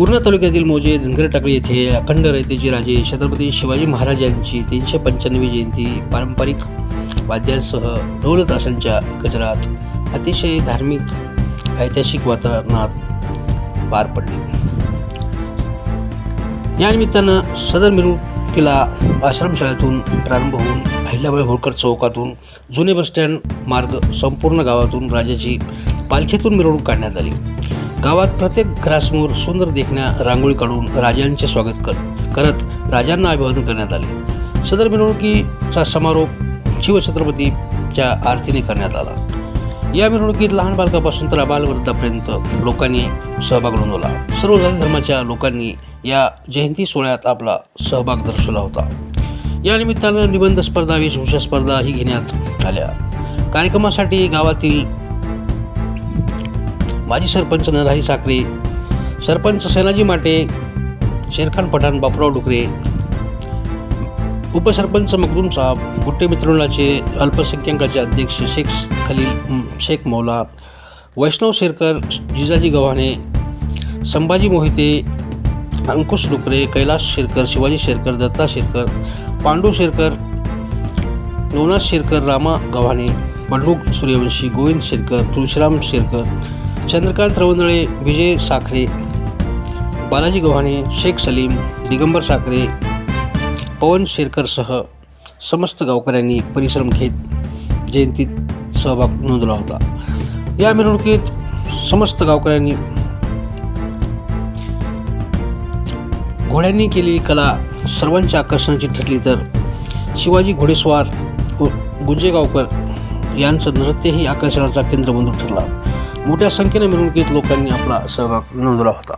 पूर्णा तालुक्यातील मोजे धनगर टाकळी येथे अखंड रयतेचे राजे छत्रपती शिवाजी महाराजांची तीनशे पंच्याण्णवी जयंती पारंपरिक वाद्यांसह ढोल तासांच्या गजरात अतिशय धार्मिक ऐतिहासिक वातावरणात पार पडली. या निमित्तानं सदर मिरवणुकीला आश्रमशाळेतून प्रारंभ होऊन अहिल्याबाई होळकर चौकातून जुने बसस्टँड मार्ग संपूर्ण गावातून राजाची पालखीतून मिरवणूक काढण्यात आली. गावात प्रत्येक घरासमोर सुंदर देखण्या रांगोळी काढून राजांचे स्वागत कर करत राजांना अभिवादन करण्यात आले. सदर मिरवणुकीचा समारोप शिवछत्रपतीच्या आरतीने करण्यात आला. या मिरवणुकीत लहान बालकापासून तर अबालवृद्धापर्यंत लोकांनी सहभाग नोंदवला. सर्व जाती धर्माच्या लोकांनी या जयंती सोहळ्यात आपला सहभाग दर्शवला होता. या निमित्तानं निबंध स्पर्धा वेशभूषा स्पर्धा ही घेण्यात आल्या. कार्यक्रमासाठी गावातील माजी सरपंच नरहरी साखरे सरपंच सेनाजी माटे शेरखान पठाण बापराव डुकरे उपसरपंच मखदूम साहब गुट्टे मित्रमंडळाचे अल्पसंख्याकाचे अध्यक्ष शेख खलील शेख मौला वैष्णव शेरकर जिजाजी गव्हाणे संभाजी मोहिते अंकुश डुकरे कैलास शेरकर शिवाजी शेरकर दत्ता शेरकर पांडू शेरकर नवनाथ शेरकर रामा गव्हाणे बंडू सूर्यवंशी गोविंद शेरकर तुळशीराम शेरकर चंद्रकांत रवंदळे विजय साखरे बालाजी गव्हाणे शेख सलीम दिगंबर साखरे पवन शेरकरसह समस्त गावकऱ्यांनी परिश्रम घेत जयंतीत सहभाग नोंदवला होता. या मिरवणुकीत समस्त गावकऱ्यांनी घोड्यांनी केलेली कला सर्वांच्या आकर्षणाची ठरली तर शिवाजी घोडेस्वार गुंजेगावकर यांचं नृत्यही आकर्षणाचा केंद्रबिंदू ठरला. मोठ्या संख्येने मिरवणुकीत लोकांनी आपला सहभाग नोंदवला होता.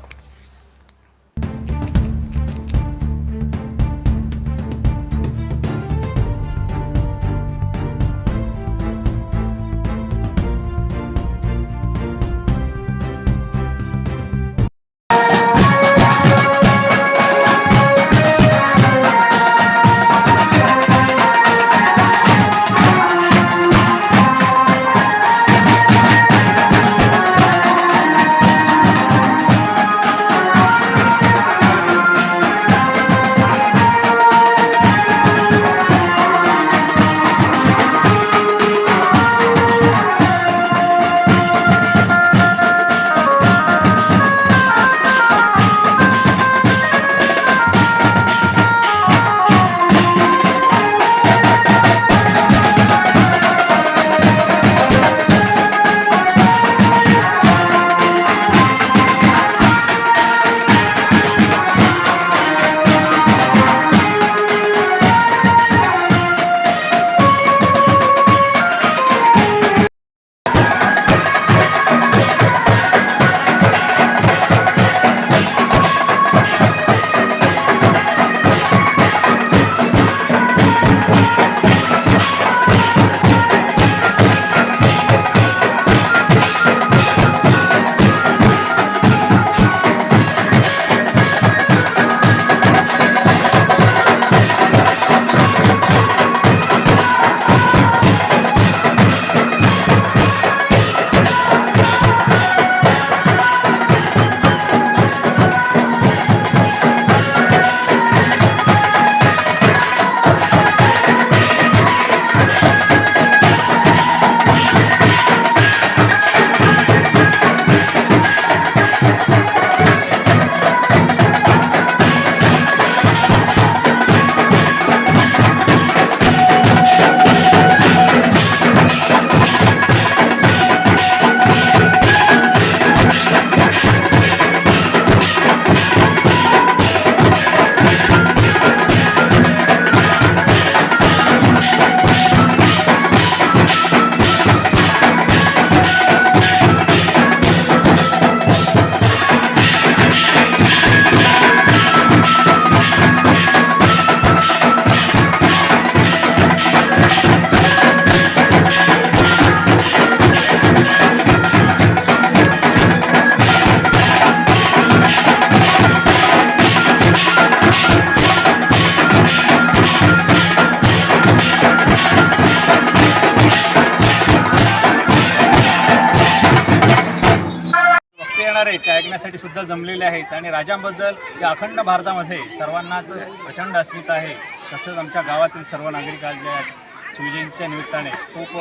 इथे आहेत ते ऐकण्यासाठी सुद्धा जमलेले आहेत. आणि राजांबद्दल या अखंड भारतामध्ये सर्वांनाच प्रचंड अस्मिता आहे. तसंच आमच्या गावातील सर्व नागरिक आज जे आहेत शिवजयंतीच्या निमित्ताने खूप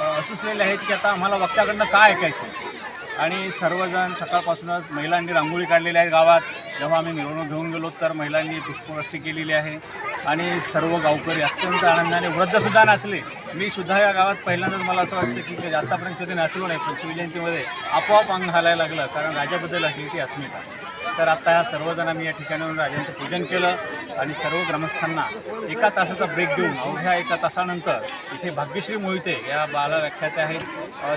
असुसलेले आहेत की आता आम्हाला वक्त्याकडनं काय ऐकायचं? आणि सर्वजण सकाळपासूनच महिलांनी रांगोळी काढलेली आहे गावात. जेव्हा आम्ही मिरवणूक घेऊन गेलो तर महिलांनी पुष्पवृष्टी केलेली आहे. आणि सर्व गावकरी अत्यंत आनंदाने वृद्धसुद्धा नाचले. मी सुद्धा या गावात पहिल्यांदाच मला असं वाटतं की आतापर्यंत कधी नाचलो नाही पण शिवजयंतीमध्ये आपोआप अंग घालायला लागलं कारण राजाबद्दल असली ती अस्मिता. तर आता सर्वजण मी या ठिकाणी राजांचं पूजन केलं. आणि सर्व ग्रामस्थांना एका तासाचा ब्रेक देऊन अवघ्या एका तासानंतर इथे भाग्यश्री मोहिते या बालव्याख्यात्या आहेत.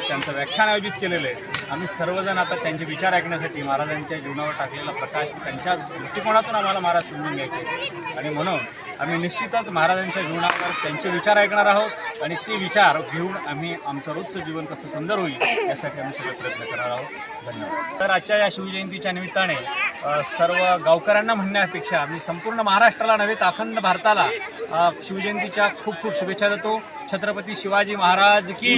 त्यांचं व्याख्यान आयोजित केलेलं आहे. आम्ही सर्वजण आता त्यांचे विचार ऐकण्यासाठी महाराजांच्या जीवनावर टाकलेला प्रकाश त्यांच्या दृष्टिकोनातून आम्हाला महाराज समजून घ्यायचे आणि म्हणून आम्ही निश्चितच महाराजांच्या जीवनावर त्यांचे विचार ऐकणार आहोत आणि ते विचार घेऊन आम्ही आमचं रोजचं जीवन कसं सुंदर होईल यासाठी आम्ही सगळे प्रयत्न करणार आहोत. धन्यवाद. तर आजच्या या शिवजयंतीच्या निमित्ताने सर्व गावकऱ्यांना म्हणण्यापेक्षा मी संपूर्ण महाराष्ट्राला नव्हे तर अखंड भारताला शिवजयंतीच्या खूप खूप शुभेच्छा देतो. छत्रपती शिवाजी महाराज की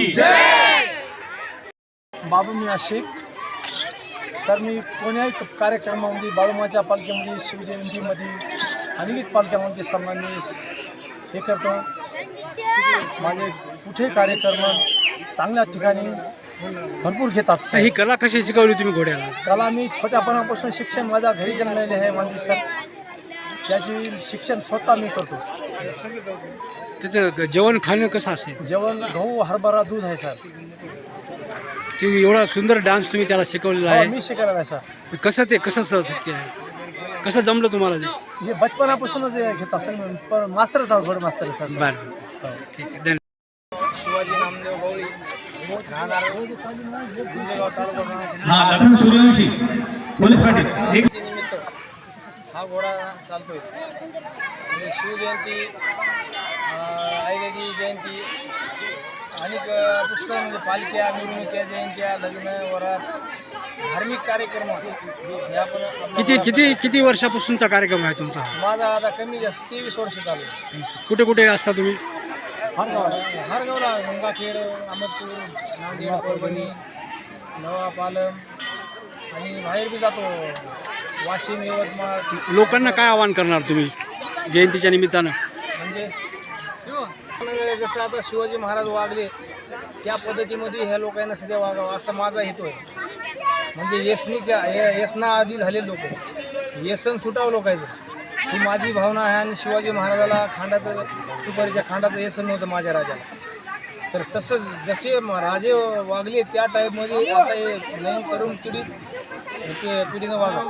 बाबू मी आशिक सर मी कोण्याही क- कार्यक्रमामध्ये बाळूमाच्या पालखीमध्ये शिवजयंतीमध्ये अनेक पालख्यामध्ये सन्मान मी हे करतो. माझे कुठे कार्यक्रम चांगल्या ठिकाणी भरपूर घेतात ही कला कशी शिकवली तुम्ही घोड्याला? कला मी छोट्यापणापासून शिक्षण माझ्या घरी जन्मलेले आहे माझे सर. त्याची शिक्षण स्वतः मी करतो. त्याचं जेवण खाणं कसं असेल? जेवण गहू हरभरा दूध आहे सर ते एवढा सुंदर डान्स तुम्ही त्याला शिकवलेला हो, आहे. मी शिकायला आहे सर कसं ते कसं स- शक्य आहे? कसं जमलं तुम्हाला ते? हे बचपनापासूनच हे घेत असेल पण मास्तरच आहोत घोडे मास्तर आहे सर बरं. ठीक आहे. धन्यवाद. हा लखन सूर्यवंशी. पोलीस पाटील. एक निमित्त हा घोडा चालतोय. आणि शिवजयंती आईदेवी जयंती अनेक पुष्कळ म्हणजे पालख्या मिरवणुक्या जयंत्या लग्न वरात धार्मिक कार्यक्रम हे आपण किती किती किती वर्षापासूनचा कार्यक्रम आहे तुमचा? माझा आता कमी जास्त तेवीस वर्ष चालू आहे. कुठे कुठे असता तुम्ही? हरगावला गंगाखेड अहमदपूर नांदेड परभणी नवा पालम आणि बाहेर बी जातो. वाशिम यवतमाळ. लोकांना काय आवाहन करणार तुम्ही जयंतीच्या निमित्तानं? म्हणजे जसं आता शिवाजी महाराज वागले त्या पद्धतीमध्ये ह्या लोकांना सध्या वागावं असा माझा हेतू आहे. म्हणजे येसनीच्या येसना आधी झाले लोक. येसन सुटावं लोकांचं. ही माझी भावना आहे आणि शिवाजी महाराजाला खांडाचं सुपारीच्या खांडाचं येसन नव्हतं माझ्या राजाला. तर तसंच जसे राजे वागले त्या टाईपमध्ये आता हे नवीन तरुण पिढी पिढीनं वागा